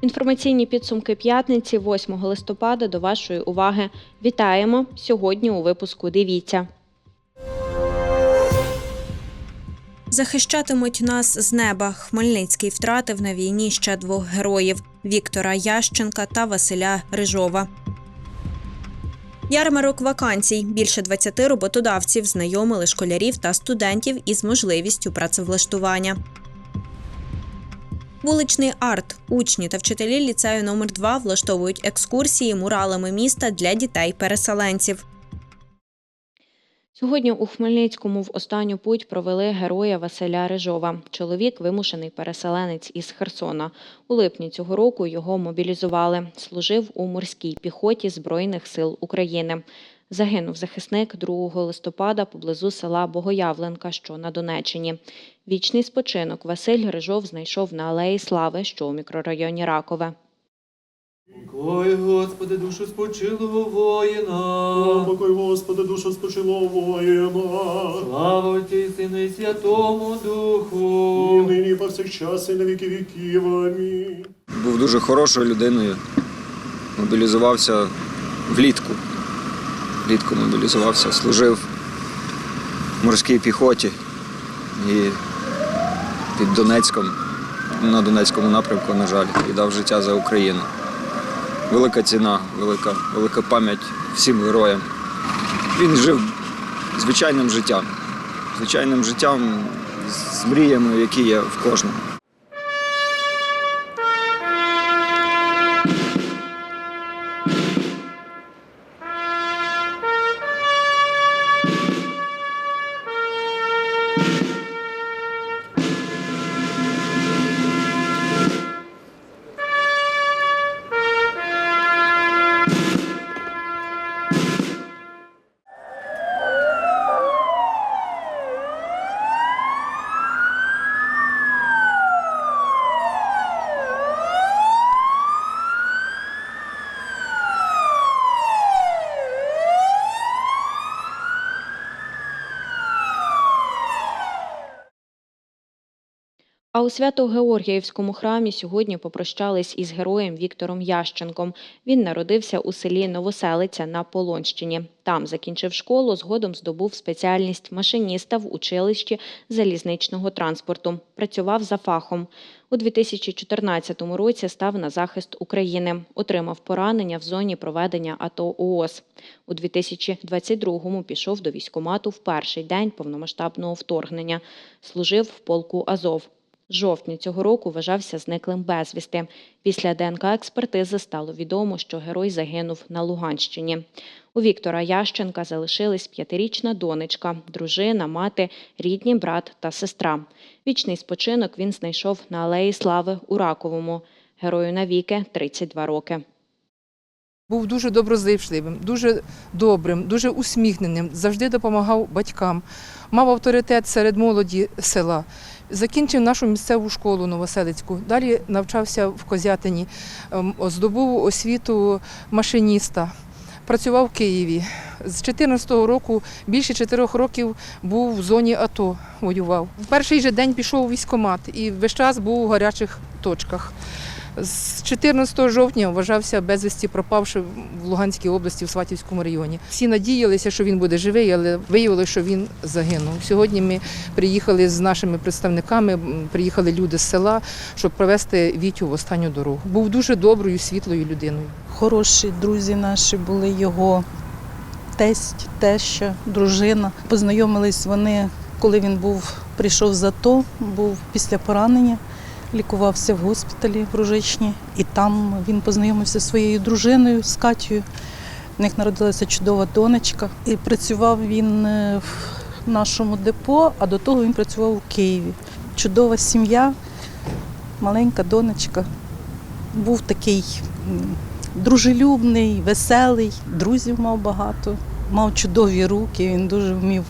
Інформаційні підсумки п'ятниці, 8 листопада, до вашої уваги. Вітаємо! Сьогодні у випуску дивіться. Захищатимуть нас з неба. Хмельницький втратив на війні ще двох героїв Віктора Ященка та Василя Рижова. Ярмарок вакансій. Більше 20 роботодавців знайомили школярів та студентів із можливістю працевлаштування. Вуличний арт. Учні та вчителі ліцею номер 2 влаштовують екскурсії муралами міста для дітей-переселенців. Сьогодні у Хмельницькому в останню путь провели героя Василя Рижова. Чоловік вимушений переселенець із Херсона. У липні цього року його мобілізували. Служив у морській піхоті Збройних сил України. Загинув захисник 2 листопада поблизу села Богоявленка, що на Донеччині. Вічний спочинок Василь Грижов знайшов на Алеї Слави, що у мікрорайоні Ракове. Ой, Господи, душу спочилого воїна. Покой, Господи, душу спочило воїна. Слава Отцю і Сину і Святому І Духу. нині повсякчас і на віки віків. Амінь. був дуже хорошою людиною. Мобілізувався влітку. Влітку мобілізувався, служив в морській піхоті і під Донецьком, на Донецькому напрямку, на жаль, віддав життя за Україну. Велика ціна, велика, велика пам'ять всім героям. Він жив звичайним життям, звичайним життям з мріями, які є в кожному. А у Свято-Георгіївському храмі сьогодні попрощались із героєм Віктором Ященком. Він народився у селі Новоселиця на Полонщині. Там закінчив школу, згодом здобув спеціальність машиніста в училищі залізничного транспорту. Працював за фахом. У 2014 році став на захист України. Отримав поранення в зоні проведення АТО ООС. У 2022-му пішов до військкомату в перший день повномасштабного вторгнення. Служив в полку Азов. З жовтня цього року вважався зниклим безвісти. Після ДНК-експертизи стало відомо, що герой загинув на Луганщині. У Віктора Ященка залишились п'ятирічна донечка, дружина, мати, рідні брат та сестра. Вічний спочинок він знайшов на Алеї Слави у Раковому. Герою навіки 32 роки. Був дуже доброзичливим, дуже добрим, дуже усміхненим, завжди допомагав батькам, мав авторитет серед молоді села. Закінчив нашу місцеву школу Новоселицьку. Далі навчався в Козятині, ем, здобув освіту машиніста. Працював в Києві. З 14-го року більше чотирьох років був в зоні АТО, воював. В перший же день пішов у військкомат і весь час був у гарячих точках. З 14 жовтня вважався безвісті пропавши в Луганській області в Сватівському районі. Всі надіялися, що він буде живий, але виявилося, що він загинув. Сьогодні ми приїхали з нашими представниками, приїхали люди з села, щоб провести Вітю в останню дорогу. Був дуже доброю, світлою людиною. Хороші друзі наші були його тесть, теща, дружина. Познайомились вони, коли він був, прийшов з АТО, був після поранення, лікувався в госпіталі в Ружичні. І там він познайомився зі своєю дружиною, з Катєю. В них народилася чудова донечка. І працював він е, в нашому депо, а до того він працював у Києві. Чудова сім'я, маленька донечка. Був такий дружелюбний, веселий, друзів мав багато, мав чудові руки, він дуже вмів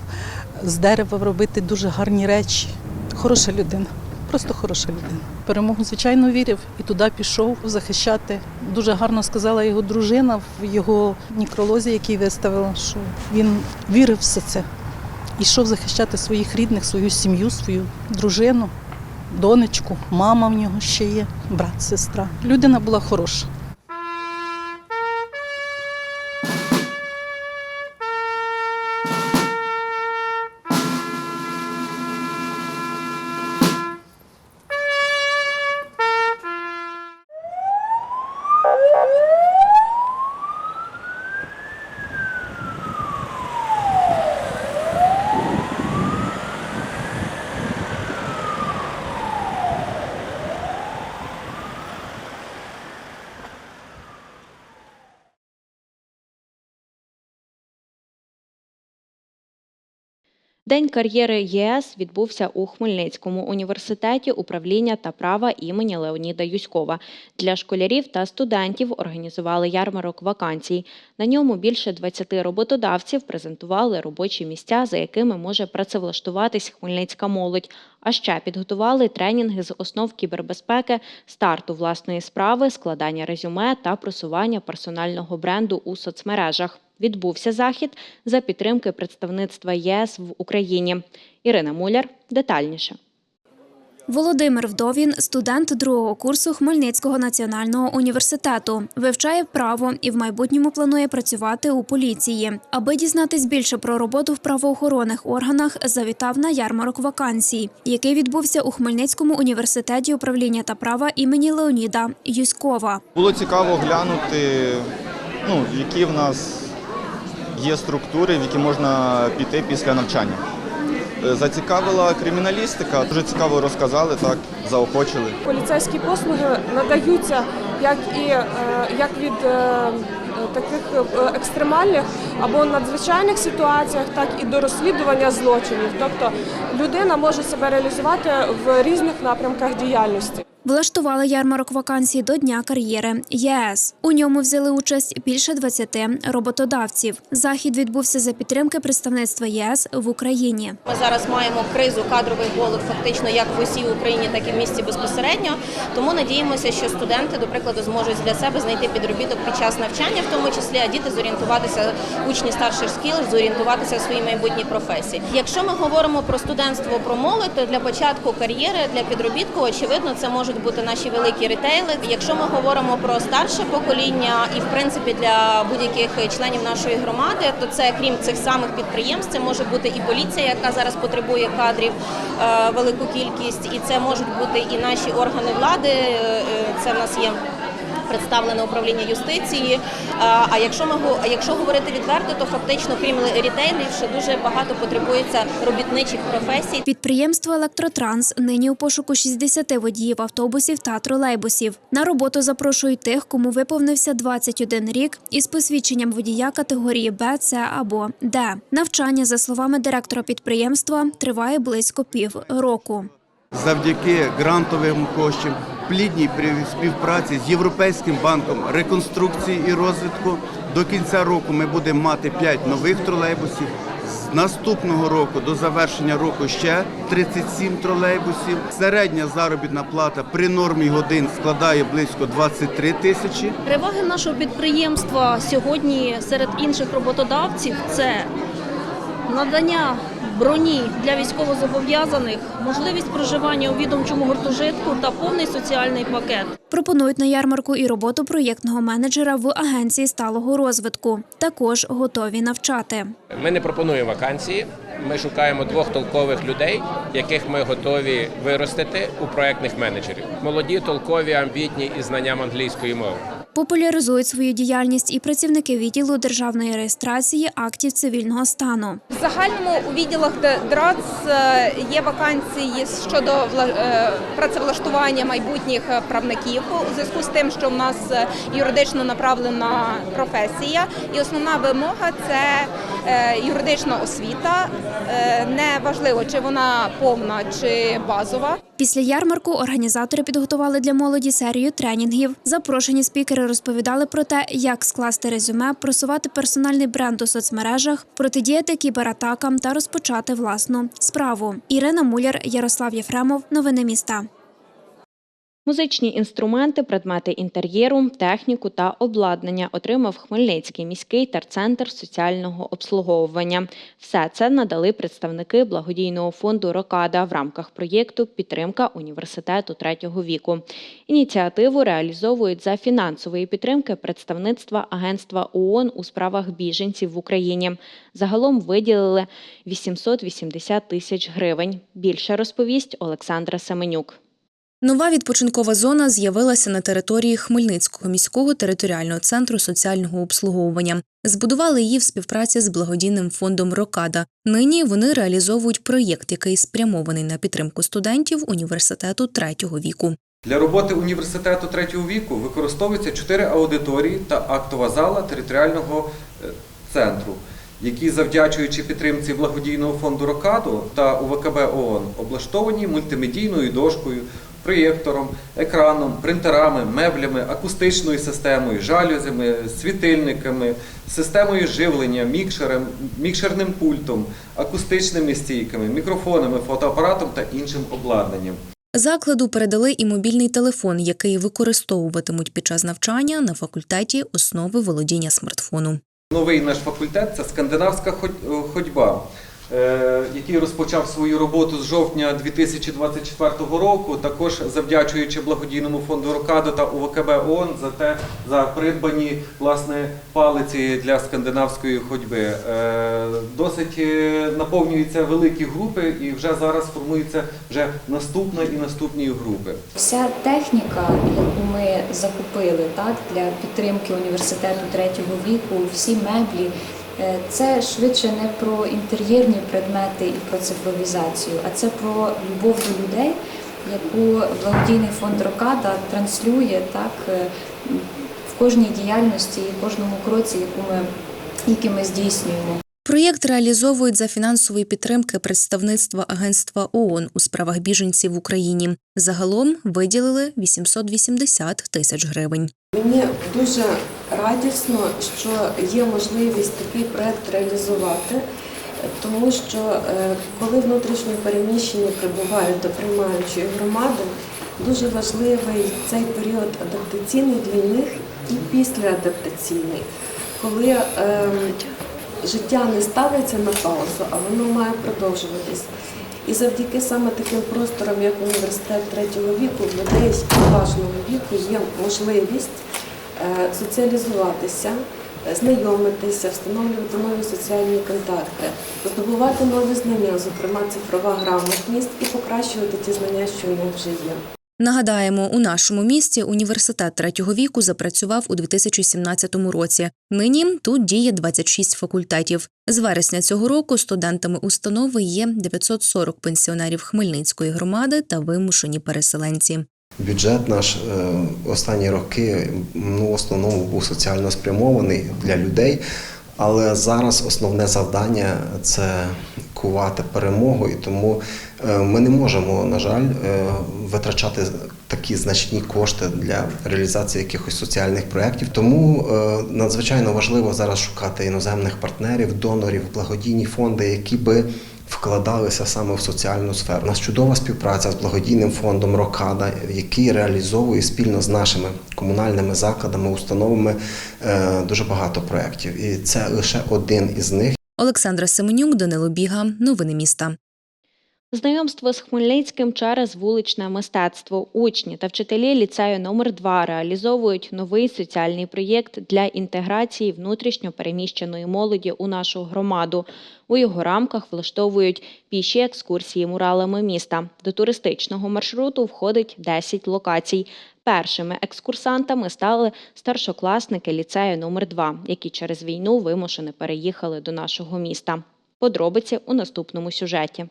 з дерева робити дуже гарні речі. Хороша людина, просто хороша людина. Перемогу, звичайно, вірив і туди пішов захищати. Дуже гарно сказала його дружина в його нікролозі, який виставила, що він вірив все це. Ішов захищати своїх рідних, свою сім'ю, свою дружину, донечку, мама в нього ще є, брат, сестра. Людина була хороша. День кар'єри ЄС відбувся у Хмельницькому університеті управління та права імені Леоніда Юськова. Для школярів та студентів організували ярмарок вакансій. На ньому більше 20 роботодавців презентували робочі місця, за якими може працевлаштуватись хмельницька молодь. А ще підготували тренінги з основ кібербезпеки, старту власної справи, складання резюме та просування персонального бренду у соцмережах. Відбувся захід за підтримки представництва ЄС в Україні. Ірина Муляр детальніше. Володимир Вдовін, студент другого курсу Хмельницького національного університету, вивчає право і в майбутньому планує працювати у поліції. Аби дізнатись більше про роботу в правоохоронних органах, завітав на ярмарок вакансій, який відбувся у Хмельницькому університеті управління та права імені Леоніда Юськова. Було цікаво глянути, ну, які в нас є структури, в які можна піти після навчання. Е, Зацікавила криміналістика, дуже цікаво розказали, так, заохочили. Поліцейські послуги надаються як і е, як від е, таких екстремальних або надзвичайних ситуаціях, так і до розслідування злочинів. Тобто людина може себе реалізувати в різних напрямках діяльності. Влаштували ярмарок вакансій до Дня кар'єри ЄС. У ньому взяли участь більше 20 роботодавців. Захід відбувся за підтримки представництва ЄС в Україні. Ми зараз маємо кризу кадровий голод фактично як в усій Україні, так і в місті безпосередньо. Тому надіємося, що студенти, до прикладу, зможуть для себе знайти підробіток під час навчання, в тому числі, а діти зорієнтуватися, учні старших шкіл, зорієнтуватися в своїй майбутній професії. Якщо ми говоримо про студентство, про молодь, то для початку кар'єри, для підробітку, очевидно, це можуть бути наші великі ретейли. Якщо ми говоримо про старше покоління і в принципі для будь-яких членів нашої громади, то це крім цих самих підприємств, це може бути і поліція, яка зараз потребує кадрів е, велику кількість, і це можуть бути і наші органи влади. е, е, Це в нас є. Представлене управління юстиції. А а якщо ми а якщо говорити відверто, то фактично крім рітейлів, ще дуже багато потребується робітничих професій. Підприємство Електротранс нині у пошуку 60 водіїв автобусів та тролейбусів. На роботу запрошують тих, кому виповнився 21 рік із посвідченням водія категорії Б, С або Д. Навчання, за словами директора підприємства, триває близько пів року. завдяки грантовим коштам, плідній співпраці з Європейським банком реконструкції і розвитку. До кінця року ми будемо мати 5 нових тролейбусів. З наступного року до завершення року ще 37 тролейбусів. Середня заробітна плата при нормі годин складає близько 23 тисячі. Переваги нашого підприємства сьогодні серед інших роботодавців це надання броні для військовозобов'язаних, можливість проживання у відомчому гуртожитку та повний соціальний пакет. Пропонують на ярмарку і роботу проєктного менеджера в агенції сталого розвитку. Також готові навчати. Ми не пропонуємо вакансії. Ми шукаємо двох толкових людей, яких ми готові виростити у проектних менеджерів. Молоді, толкові, амбітні і знанням англійської мови. Популяризують свою діяльність і працівники відділу державної реєстрації актів цивільного стану. В загальному у відділах ДРАЦ е, є вакансії щодо е, працевлаштування майбутніх е, правників у зв'язку з тим, що в нас юридично направлена професія, і основна вимога це юридична освіта. Неважливо, чи вона повна чи базова. Після ярмарку організатори підготували для молоді серію тренінгів. Запрошені спікери розповідали про те, як скласти резюме, просувати персональний бренд у соцмережах, протидіяти кібератакам та розпочати власну справу. Ірина Муляр, Ярослав Єфремов. Новини міста. Музичні інструменти, предмети інтер'єру, техніку та обладнання отримав Хмельницький міський терцентр соціального обслуговування. Все це надали представники благодійного фонду Рокада в рамках проєкту Підтримка університету третього віку. Ініціативу реалізовують за фінансової підтримки представництва Агентства ООН у справах біженців в Україні. Загалом виділили 880 тисяч гривень. Більше розповість Олександра Семенюк. Нова відпочинкова зона з'явилася на території Хмельницького міського територіального центру соціального обслуговування. Збудували її в співпраці з благодійним фондом Рокада. Нині вони реалізовують проєкт, який спрямований на підтримку студентів університету третього віку. Для роботи університету третього віку використовуються чотири аудиторії та актова зала територіального е, центру, які, завдячуючи підтримці благодійного фонду Рокаду та УВКБ ООН, облаштовані мультимедійною дошкою, проєктором, екраном, принтерами, меблями, акустичною системою, жалюзями, світильниками, системою живлення, мікшером, мікшерним пультом, акустичними стійками, мікрофонами, фотоапаратом та іншим обладнанням. Закладу передали і мобільний телефон, який використовуватимуть під час навчання на факультеті основи володіння смартфону. Новий наш факультет це скандинавська ходьба, який розпочав свою роботу з жовтня 2024 року. Також завдячуючи благодійному фонду Рокадо та УВКБ ООН за те за придбані власне палиці для скандинавської ходьби. Е, Досить е, наповнюються великі групи, і вже зараз формується вже наступна і наступні групи. Вся техніка, яку ми закупили так, для підтримки університету третього віку, всі меблі, е, це швидше не про інтер'єрні предмети і про цифровізацію, а це про любов до людей, яку благодійний фонд Рокада транслює так, е, в кожній діяльності і кожному кроці, яку ми, які ми здійснюємо. Проєкт реалізовують за фінансової підтримки представництва Агентства ООН у справах біженців в Україні. Загалом виділили 880 тисяч гривень. Мені дуже радісно, що є можливість такий проект реалізувати, тому що е, коли внутрішньо переміщені прибувають до приймаючої громади, дуже важливий цей період адаптаційний для них і післяадаптаційний, коли е, життя не ставиться на паузу, а воно має продовжуватись. І завдяки саме таким просторам, як університет третього віку, в людей поважного віку є можливість е, соціалізуватися, е, знайомитися, встановлювати нові соціальні контакти, здобувати нові знання, зокрема цифрова грамотність, і покращувати ті знання, що у них вже є. Нагадаємо, у нашому місті університет третього віку запрацював у 2017 році. Нині тут діє 26 факультетів. З вересня цього року студентами установи є 940 пенсіонерів Хмельницької громади та вимушені переселенці. Бюджет наш е, останні роки ну, в основному був соціально спрямований для людей, але зараз основне завдання це кувати перемогу, і тому е, ми не можемо, на жаль, е, витрачати такі значні кошти для реалізації якихось соціальних проєктів. Тому е, надзвичайно важливо зараз шукати іноземних партнерів, донорів, благодійні фонди, які би вкладалися саме в соціальну сферу. У нас чудова співпраця з благодійним фондом Рокада, який реалізовує спільно з нашими комунальними закладами, установами дуже багато проєктів. І це лише один із них. Олександра Семенюк, Данило Біга. Новини міста. Знайомство з Хмельницьким через вуличне мистецтво. Учні та вчителі ліцею номер 2 реалізовують новий соціальний проєкт для інтеграції внутрішньо переміщеної молоді у нашу громаду. У його рамках влаштовують піші екскурсії муралами міста. До туристичного маршруту входить 10 локацій. Першими екскурсантами стали старшокласники ліцею номер 2 які через війну вимушено переїхали до нашого міста. Подробиці у наступному сюжеті.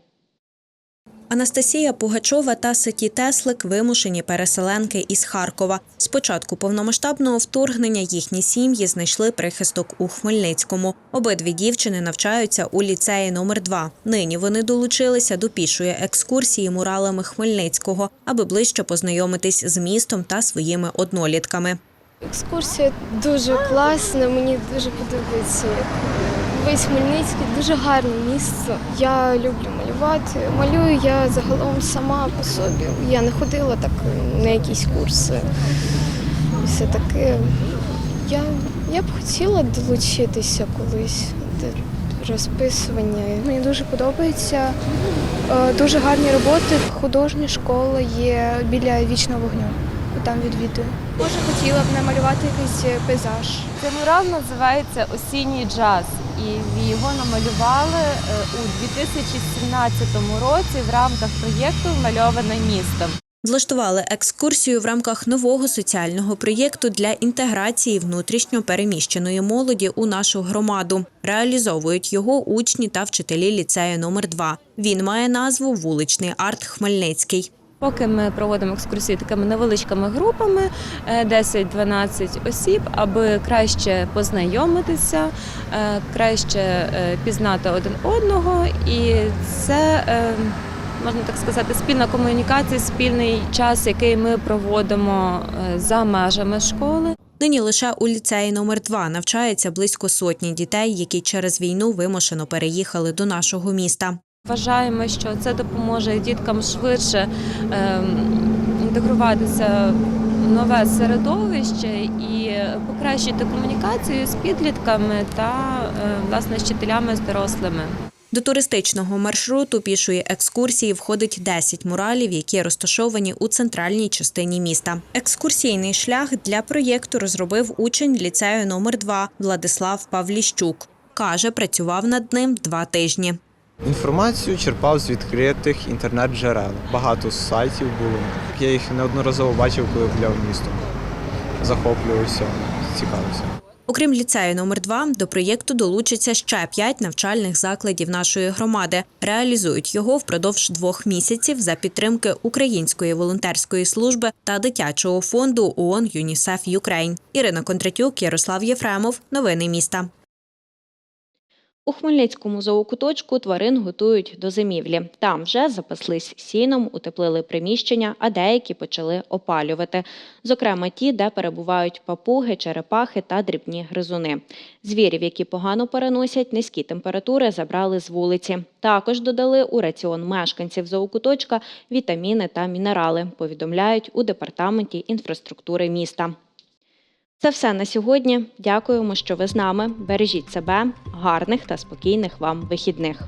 Анастасія Пугачова та Сеті Теслик вимушені переселенки із Харкова. З початку повномасштабного вторгнення їхні сім'ї знайшли прихисток у Хмельницькому. Обидві дівчини навчаються у ліцеї номер 2 Нині вони долучилися до пішої екскурсії муралами Хмельницького, аби ближче познайомитись з містом та своїми однолітками. Екскурсія дуже класна, мені дуже подобається, подобається Хмельницький, дуже гарне місце. Я люблю малювати. Малюю я загалом сама по собі. Я не ходила так на якісь курси. І Все таке. Я, я б хотіла долучитися колись до розписування. Мені дуже подобається. Е, Дуже гарні роботи. Художня школа є біля вічного вогню. Там відвідую. Може, хотіла б намалювати якийсь пейзаж. Цей мурал називається Осінній джаз, і його намалювали е, у 2017 році в рамках проєкту Вмальоване місто. Влаштували екскурсію в рамках нового соціального проєкту для інтеграції внутрішньо переміщеної молоді у нашу громаду. Реалізовують його учні та вчителі ліцею номер 2 Він має назву Вуличний арт Хмельницький. Поки ми проводимо екскурсії такими невеличкими групами, е, 10-12 осіб, аби краще познайомитися, е, краще е, пізнати один одного, і це е, можна так сказати, спільна комунікація, спільний час, який ми проводимо е, за межами школи. Нині лише у ліцеї номер 2 навчається близько сотні дітей, які через війну вимушено переїхали до нашого міста. Вважаємо, що це допоможе діткам швидше ем, інтегруватися в нове середовище і покращити комунікацію з підлітками та е, власне з вчителями з дорослими. До туристичного маршруту пішої екскурсії входить 10 муралів, які розташовані у центральній частині міста. Екскурсійний шлях для проєкту розробив учень ліцею номер 2 Владислав Павліщук. Каже, працював над ним два тижні. Інформацію черпав з відкритих інтернет-джерел. Багато сайтів було. Я їх неодноразово бачив, коли гуляв містом. Захоплювався, цікавився. Окрім ліцею номер 2 до проєкту долучиться ще п'ять навчальних закладів нашої громади. Реалізують його впродовж двох місяців за підтримки Української волонтерської служби та дитячого фонду ООН ЮНІСЕФ Юкрейн. Ірина Кондратюк, Ярослав Єфремов. Новини міста. У Хмельницькому зоокуточку тварин готують до зимівлі. Там вже запаслись сіном, утеплили приміщення, а деякі почали опалювати. Зокрема, ті, де перебувають папуги, черепахи та дрібні гризуни. Звірів, які погано переносять низькі температури, забрали з вулиці. Також додали у раціон мешканців зоокуточка вітаміни та мінерали, повідомляють у департаменті інфраструктури міста. Це все на сьогодні. Дякуємо, що ви з нами. Бережіть себе, гарних та спокійних вам вихідних.